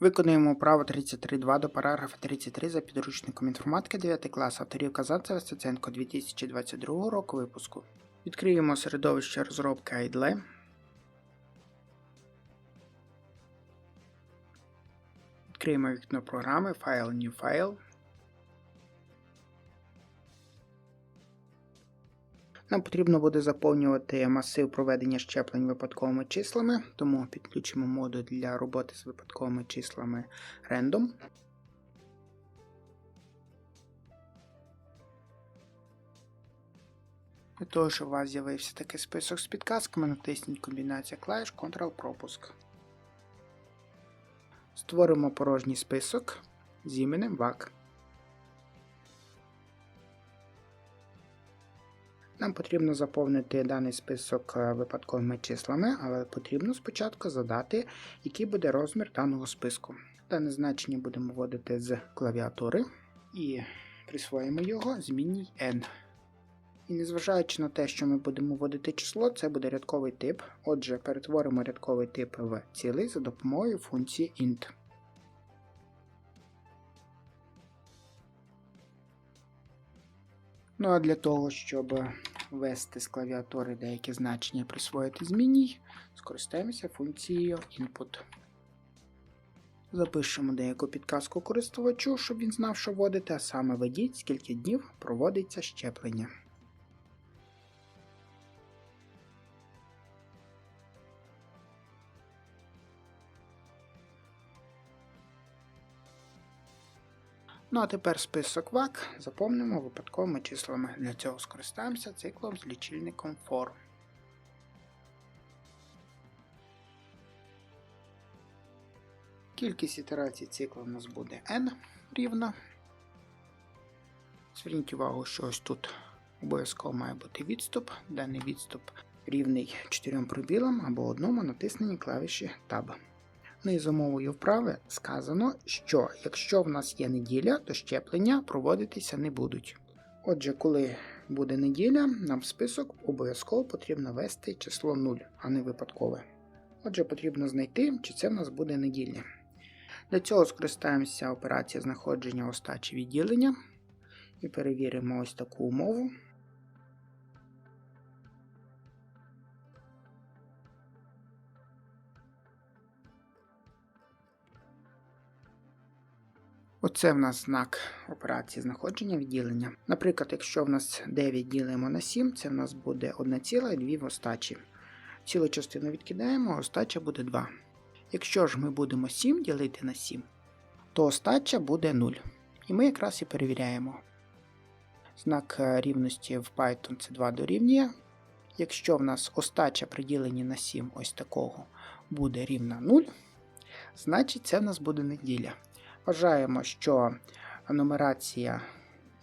Виконуємо право 33.2 до параграфа 33 за підручником інформатики 9 клас авторів Казанцева Стеценко 2022 року випуску. Відкриємо середовище розробки IDLE. Відкриємо вікно програми File New File. Нам потрібно буде заповнювати масив проведення щеплень випадковими числами, тому підключимо модуль для роботи з випадковими числами Random. Для того, щоб у вас з'явився такий список з підказками, натисніть комбінація клавіш Ctrl-пропуск. Створимо порожній список з іменем VAC. Нам потрібно заповнити даний список е, випадковими числами, але потрібно спочатку задати, який буде розмір даного списку. Дане значення будемо вводити з клавіатури і присвоїмо його змінній n. І незважаючи на те, що ми будемо вводити число, це буде рядковий тип. Отже, перетворимо рядковий тип в цілий за допомогою функції int. Ну а для того, щоб ввести з клавіатури деякі значення присвоїти зміні. скористаємося функцією input. Запишемо деяку підказку користувачу, щоб він знав, що вводити, а саме введіть, скільки днів проводиться щеплення. Ну а тепер список ВАК заповнимо випадковими числами. Для цього скористаємося циклом з лічильником for. Кількість ітерацій цикла у нас буде n рівна. Зверніть увагу, що ось тут обов'язково має бути відступ. Даний відступ рівний 4 пробілам або одному натисненні клавіші Tab. Ну і за мовою вправи сказано, що якщо в нас є неділя, то щеплення проводитися не будуть. Отже, коли буде неділя, нам в список обов'язково потрібно ввести число 0, а не випадкове. Отже, потрібно знайти, чи це в нас буде неділя. Для цього скористаємося операцією знаходження остачі відділення і перевіримо ось таку умову. Оце в нас знак операції знаходження відділення. Наприклад, якщо в нас 9 ділимо на 7, це в нас буде 1,2 в остачі. Цілу частину відкидаємо, остача буде 2. Якщо ж ми будемо 7 ділити на 7, то остача буде 0. І ми якраз і перевіряємо. Знак е, рівності в Python це 2 дорівнює. Якщо в нас остача при діленні на 7 ось такого буде рівна 0, значить це в нас буде неділя. Вважаємо, що нумерація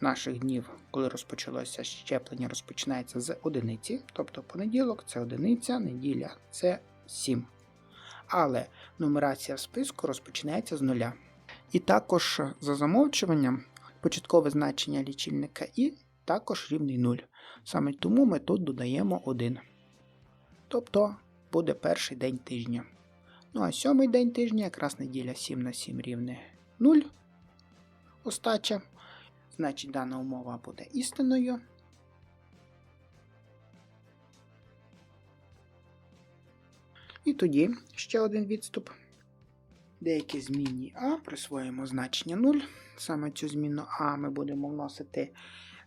наших днів, коли розпочалося щеплення, розпочинається з одиниці, тобто понеділок це одиниця, неділя це 7. Але нумерація в списку розпочинається з нуля. І також за замовчуванням початкове значення лічильника і також рівний 0. Саме тому ми тут додаємо 1. Тобто буде перший день тижня. Ну а сьомий день тижня якраз неділя 7 на 7 рівне 0 остача. Значить, дана умова буде істинною. І тоді ще один відступ. Деякі змінні А присвоїмо значення 0. Саме цю змінну А ми будемо вносити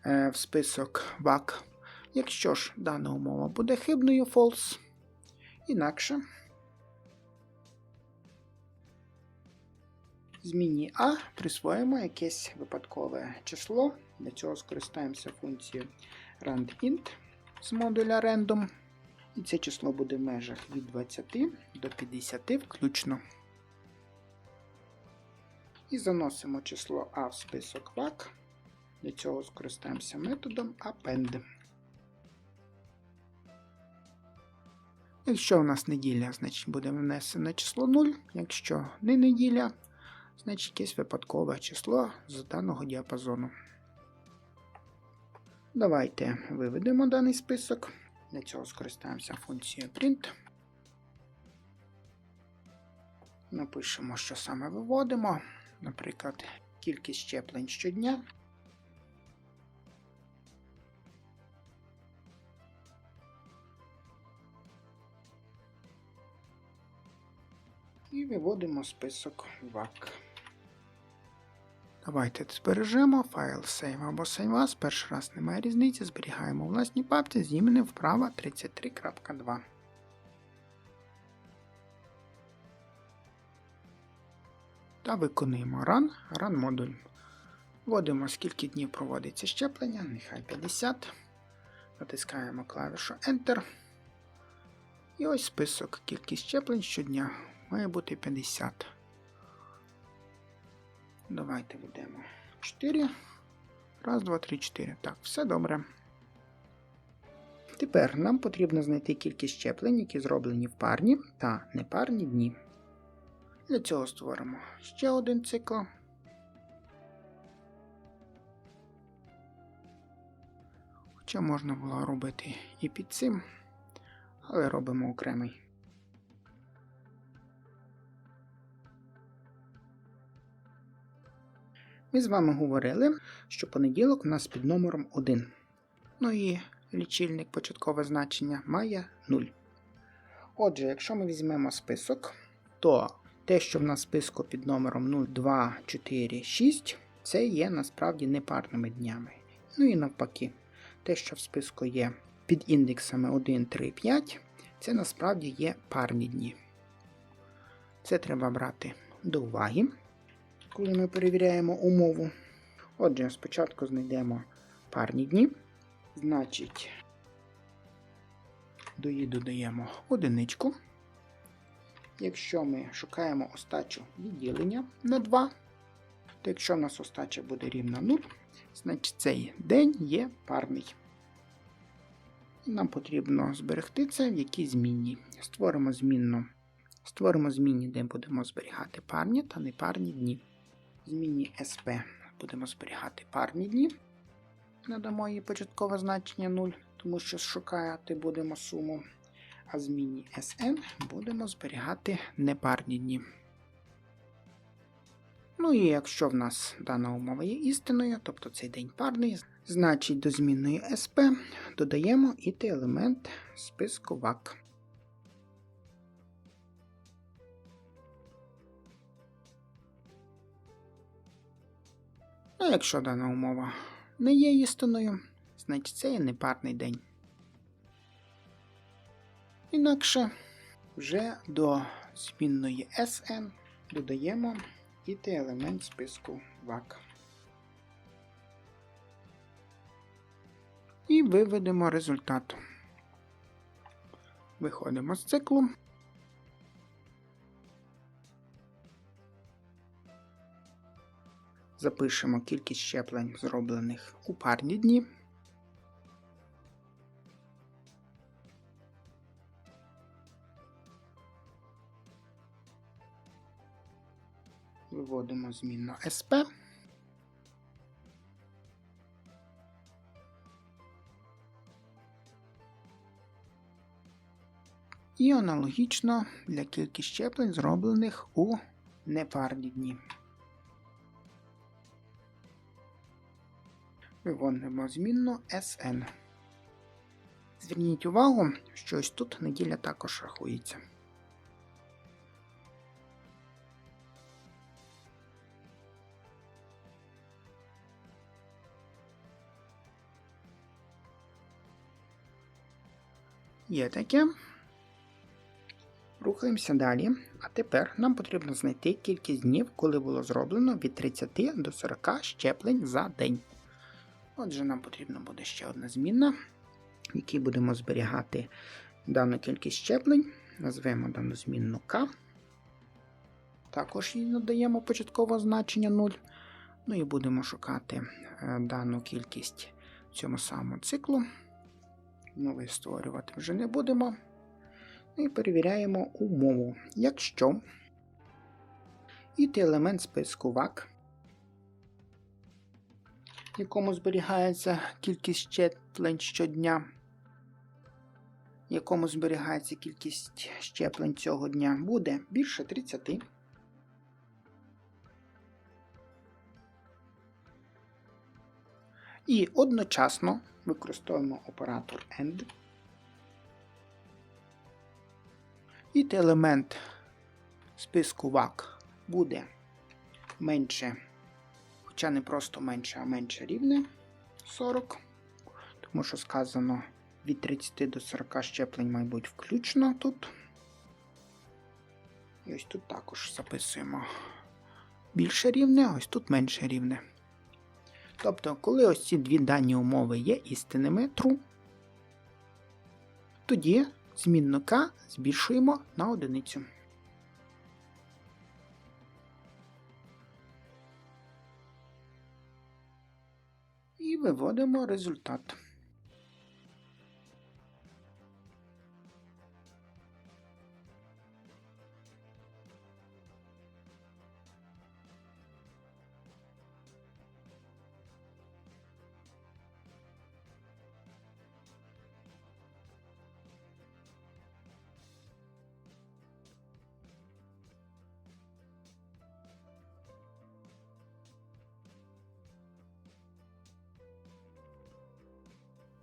е, в список VAC. Якщо ж дана умова буде хибною false, інакше. Зміні А присвоїмо якесь випадкове число. Для цього скористаємося функцією randint з модуля random. І це число буде в межах від 20 до 50 включно. І заносимо число А в список VAC. Для цього скористаємося методом append. Якщо у нас неділя, значить буде внесено число 0. Якщо не неділя, значить якесь випадкове число з даного діапазону. Давайте виведемо даний список. Для цього скористаємося функцією print. Напишемо, що саме виводимо. Наприклад, кількість щеплень щодня. І виводимо список ВАК. Давайте збережемо файл Save або Save As. Перший раз немає різниці. Зберігаємо у власній папці з іменем вправа 33.2. Та виконуємо Run, Run модуль. Вводимо, скільки днів проводиться щеплення, нехай 50. Натискаємо клавішу Enter. І ось список. Кількість щеплень щодня має бути 50. Давайте ведемо 4. Раз, два, три, 4. Так, все добре. Тепер нам потрібно знайти кількість щеплень, які зроблені в парні та непарні дні. Для цього створимо ще один цикл. Хоча можна було робити і під цим, але робимо окремий. Ми з вами говорили, що понеділок у нас під номером 1. Ну і лічильник початкове значення має 0. Отже, якщо ми візьмемо список, то те, що в нас в списку під номером 0, 2, 4, 6, це є насправді непарними днями. Ну і навпаки, те, що в списку є під індексами 1, 3, 5, це насправді є парні дні. Це треба брати до уваги, коли ми перевіряємо умову. Отже, спочатку знайдемо парні дні. Значить, до її додаємо одиничку. Якщо ми шукаємо остачу відділення на 2, то якщо в нас остача буде рівна 0, значить цей день є парний. Нам потрібно зберегти це в якійсь змінні. Створимо змінну. Створимо змінні, де будемо зберігати парні та непарні дні. Зміні SP будемо зберігати парні дні. Надамо їй початкове значення 0, тому що шукати будемо суму. А зміні SN будемо зберігати непарні дні. Ну і якщо в нас дана умова є істиною, тобто цей день парний, значить до змінної SP додаємо іт елемент списку ВАК. А якщо дана умова не є істиною, значить це є непарний день. Інакше вже до змінної SN додаємо іт елемент списку ВАК. І виведемо результат. Виходимо з циклу. Запишемо кількість щеплень, зроблених у парні дні. Виводимо змінну SP. І аналогічно для кількість щеплень, зроблених у непарні дні. Виводимо змінну SN. Зверніть увагу, що ось тут неділя також рахується. Є таке. Рухаємося далі. А тепер нам потрібно знайти кількість днів, коли було зроблено від 30 до 40 щеплень за день. Отже, нам потрібна буде ще одна змінна, в якій будемо зберігати дану кількість щеплень. Назвемо дану змінну К. Також їй надаємо початкове значення 0. Ну і будемо шукати е, дану кількість в цьому самому циклу. Новий створювати вже не будемо. Ну і перевіряємо умову. Якщо іт елемент списку ВАК, якому зберігається кількість щеплень щодня, якому зберігається кількість щеплень цього дня, буде більше 30. І одночасно використовуємо оператор AND. І елемент списку ВАК буде менше хоча не просто менше, а менше рівне 40, тому що сказано від 30 до 40 щеплень, має бути включно тут. І ось тут також записуємо більше рівне, ось тут менше рівне. Тобто, коли ось ці дві дані умови є істинними true, тоді змінну k збільшуємо на одиницю. І виводимо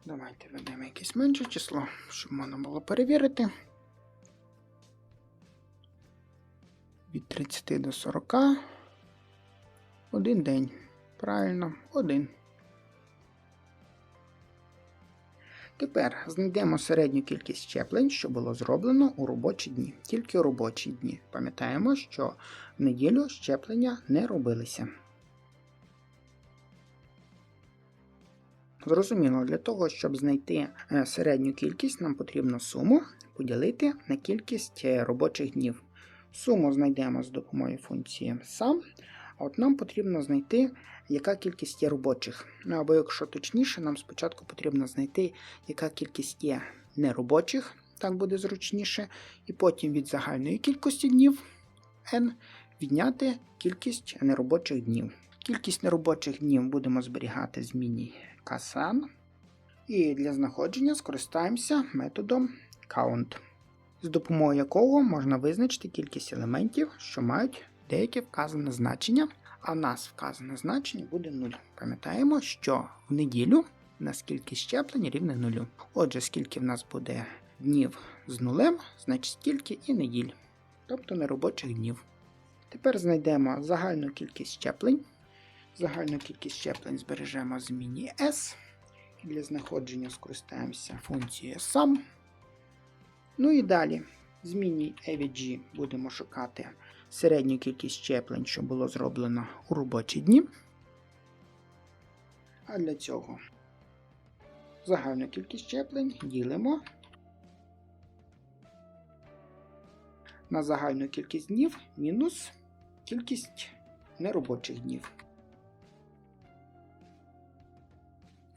Давайте ведемо якесь менше число, щоб можна було перевірити. Від 30 до 40. Один день. Правильно, один. Тепер знайдемо середню кількість щеплень, що було зроблено у робочі дні. Тільки у робочі дні. Пам'ятаємо, що в неділю щеплення не робилися. Зрозуміло, для того, щоб знайти е, середню кількість, нам потрібно суму поділити на кількість е, робочих днів. Суму знайдемо з допомогою функції sum, а от нам потрібно знайти, яка кількість є робочих. Ну або, якщо точніше, нам спочатку потрібно знайти, яка кількість є неробочих, так буде зручніше, і потім від загальної кількості днів n відняти кількість неробочих днів. Кількість неробочих днів будемо зберігати змінній Kasan. І для знаходження скористаємося методом count, з допомогою якого можна визначити кількість елементів, що мають деяке вказане значення, а в нас вказане значення буде 0. Пам'ятаємо, що в неділю у нас кількість щеплень рівне 0. Отже, скільки в нас буде днів з нулем, значить скільки і неділь, тобто неробочих днів. Тепер знайдемо загальну кількість щеплень. Загальну кількість щеплень збережемо зміні S. Для знаходження скористаємося функцією sum. Ну і далі, в зміні AVG будемо шукати середню кількість щеплень, що було зроблено у робочі дні. А для цього загальну кількість щеплень ділимо на загальну кількість днів мінус кількість неробочих днів.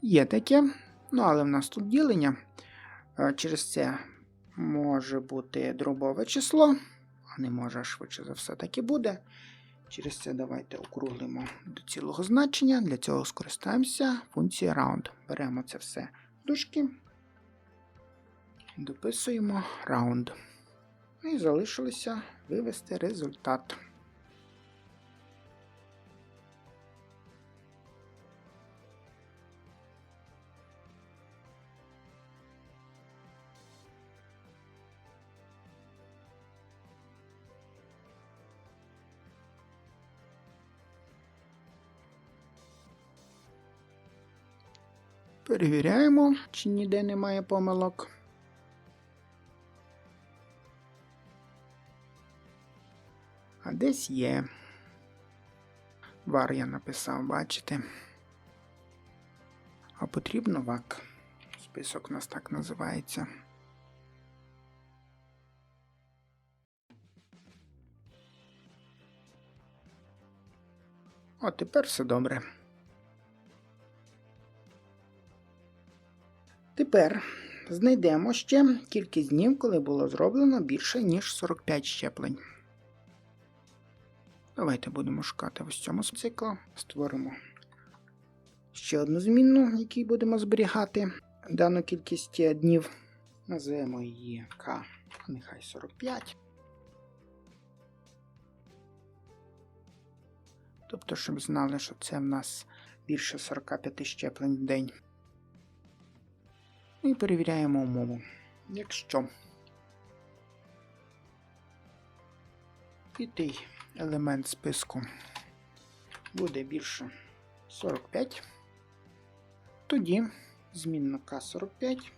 Є таке, ну але в нас тут ділення. Е, через це може бути дробове число, а не може, швидше за все, так і буде. Через це давайте округлимо до цілого значення. Для цього скористаємося функцією round. Беремо це все в дужки, дописуємо round. І залишилося вивести результат. Перевіряємо, чи ніде немає помилок. А десь є. Вар я написав, бачите? А потрібно вак. Список у нас так називається. О, тепер все добре. Тепер знайдемо ще кількість днів, коли було зроблено більше, ніж 45 щеплень. Давайте будемо шукати ось цьому циклу. Створимо ще одну змінну, якій будемо зберігати дану кількість днів. Назвемо її К, нехай 45. Тобто, щоб знали, що це в нас більше 45 щеплень в день. І перевіряємо умову. Якщо п'ятий елемент списку буде більше 45, тоді змінна К45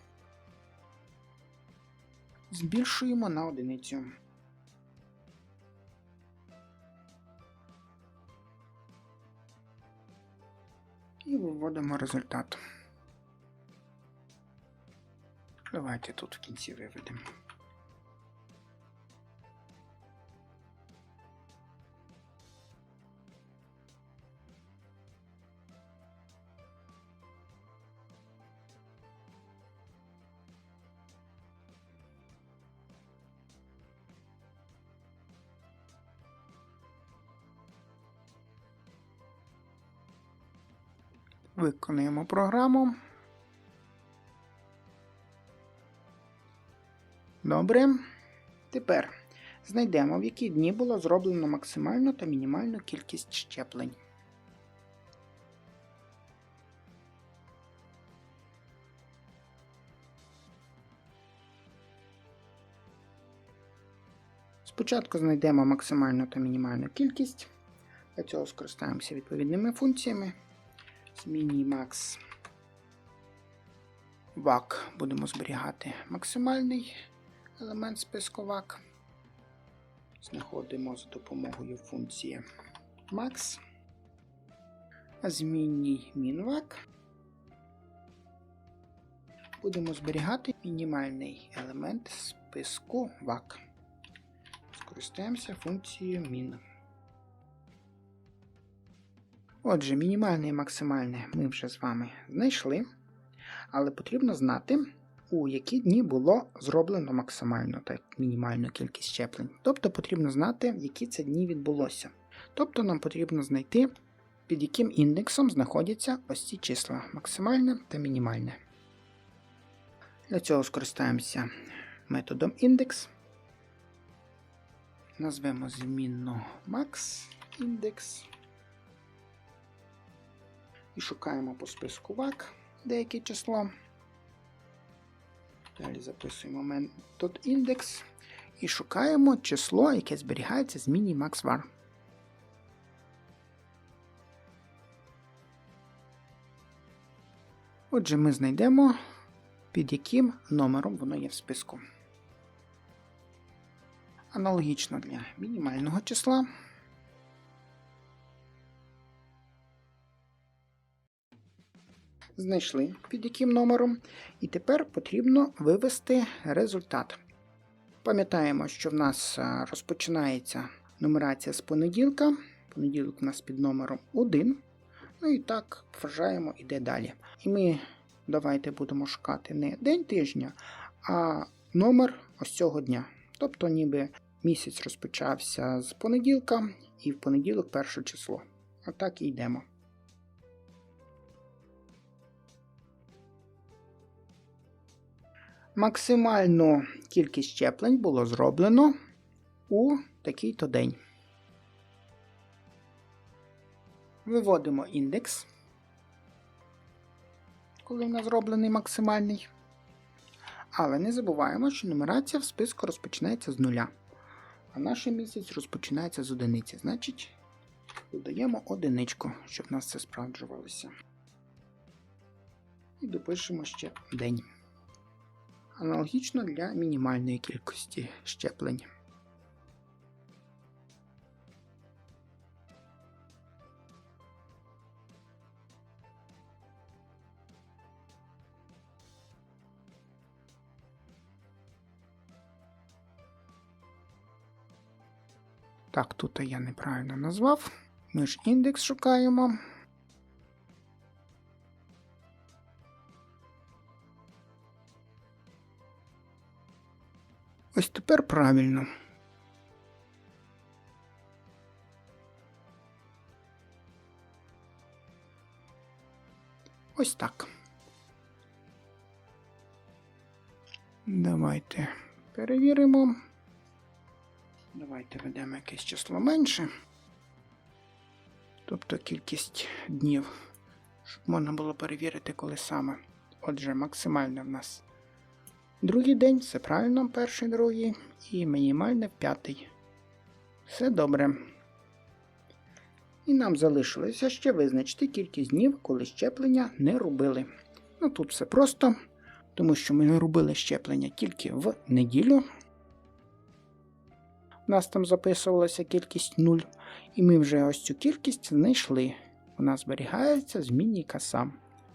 збільшуємо на одиницю. І виводимо результат. Давайте тут в кінці виведемо. Виконуємо програму. Добре. Тепер знайдемо, в які дні було зроблено максимальну та мінімальну кількість щеплень. Спочатку знайдемо максимальну та мінімальну кількість. Для цього скористаємося відповідними функціями. Minimax VAC будемо зберігати максимальний елемент списку VAC. Знаходимо за допомогою функції max. Змінній minVac. Будемо зберігати мінімальний елемент списку VAC. Скористаємося функцією min. Отже, мінімальне і максимальне ми вже з вами знайшли, але потрібно знати, у які дні було зроблено максимальну та мінімальну кількість щеплень. Тобто потрібно знати, які це дні відбулося. Тобто нам потрібно знайти, під яким індексом знаходяться ось ці числа максимальне та мінімальне. Для цього скористаємося методом індекс. Назвемо змінну max index і шукаємо по списку VAC деяке число. Далі записуємо індекс і шукаємо число, яке зберігається з міні MaxVar. Отже, ми знайдемо, під яким номером воно є в списку. Аналогічно для мінімального числа. Знайшли під яким номером, і тепер потрібно вивести результат. Пам'ятаємо, що в нас розпочинається нумерація з понеділка. Понеділок у нас під номером 1. Ну і так вважаємо, іде далі. І ми давайте будемо шукати не день тижня, а номер ось цього дня. Тобто, ніби місяць розпочався з понеділка, і в понеділок перше число. Отак і йдемо. Максимальну кількість щеплень було зроблено у такий-то день. Виводимо індекс, коли в нас зроблений максимальний. Але не забуваємо, що нумерація в списку розпочинається з нуля. А наш місяць розпочинається з одиниці. Значить, додаємо одиничку, щоб в нас це справджувалося. І допишемо ще день аналогічно для мінімальної кількості щеплень. Так, тут я неправильно назвав. Ми ж індекс шукаємо. Тепер правильно. Ось так. Давайте перевіримо. Давайте ведемо якесь число менше. тобто кількість днів, щоб можна було перевірити, коли саме. Отже, максимальне в нас другий день, все правильно, перший, другий, і мінімальне п'ятий. Все добре. І нам залишилося ще визначити кількість днів, коли щеплення не робили. Ну тут все просто, тому що ми не робили щеплення тільки в неділю. У нас там записувалася кількість 0, і ми вже ось цю кількість знайшли. Вона зберігається з міні-каса.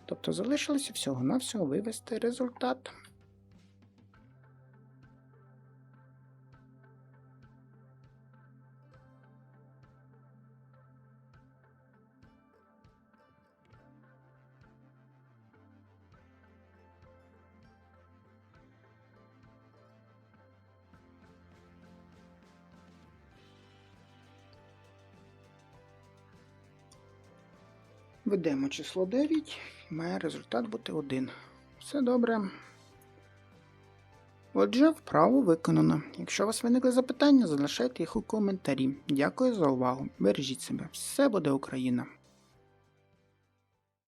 Тобто залишилося всього-навсього вивести результат. Ведемо число 9, має результат бути 1. Все добре. Отже, вправо виконано. Якщо у вас виникли запитання, залишайте їх у коментарі. Дякую за увагу. Бережіть себе. Все буде Україна!